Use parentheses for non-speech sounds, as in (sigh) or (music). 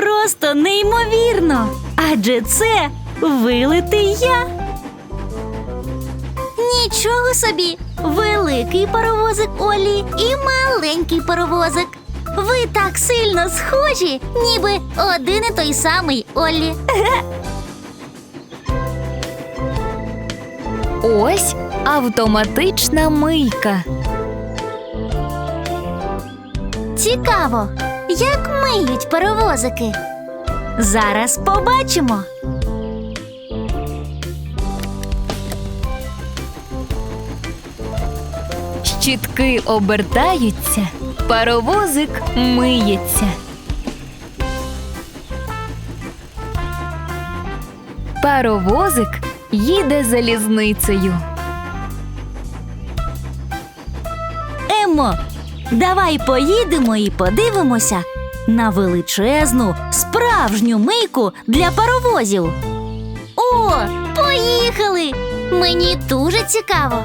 просто неймовірно. Адже це вилитий я. Нічого собі! Великий паровозик Олі і маленький паровозик. Ви так сильно схожі, ніби один і той самий Олі. (laughs) Ось автоматична мийка. Цікаво, як миють паровозики. Зараз побачимо. Щітки обертаються, паровозик миється. Паровозик їде залізницею. Емо, давай поїдемо і подивимося на величезну справжню мийку для паровозів. О, поїхали! Мені дуже цікаво.